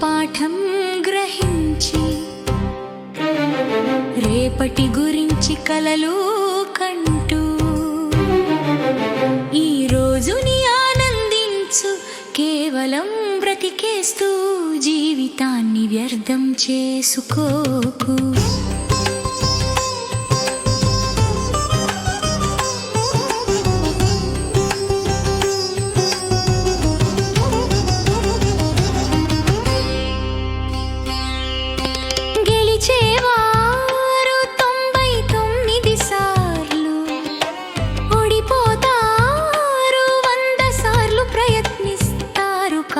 పాఠం గ్రహించి రేపటి గురించి కలలు కంటూ ఈ రోజుని ఆనందించు కేవలం బ్రతికేస్తూ జీవితాన్ని వ్యర్థం చేసుకోకు.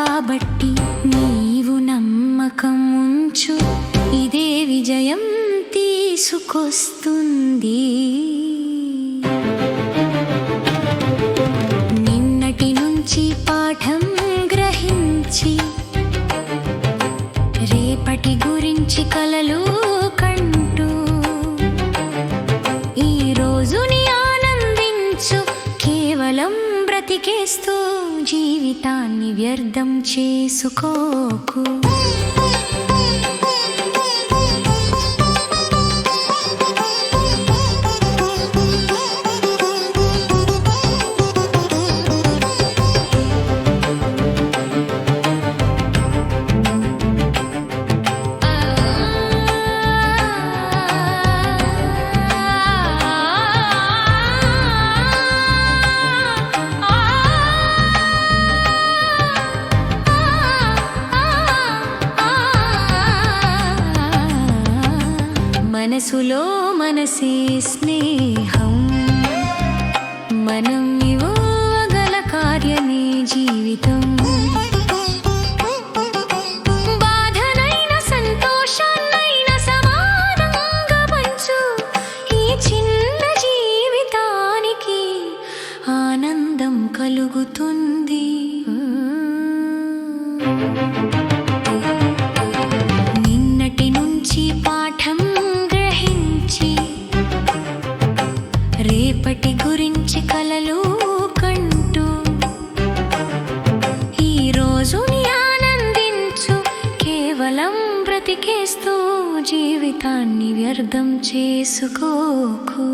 కాబట్టి నీవు నమ్మకం ఉంచు ఇదే విజయం తీసుకొస్తుంది. నిన్నటి నుంచి పాఠం గ్రహించి రేపటి గురించి కలలు కంటూ ఈ రోజుని ఆనందించు కేవలం బ్రతికేస్తూ జీవితాన్ని వ్యర్థం చేసుకోకు. మనసులో మనసే స్నేహం. మనం ఇవ్వగల కార్యమే జీవితం. బాధనైన సంతోషాన్నైన సమానంగా పంచు ఈ చిన్న జీవితానికి ఆనందం కలుగుతుంది. నిన్నటి నుంచి పాఠం కలలు కంటూ ఈ రోజుని ఆనందించు. కేవలం బ్రతికేస్తూ జీవితాన్ని వ్యర్థం చేసుకోకు.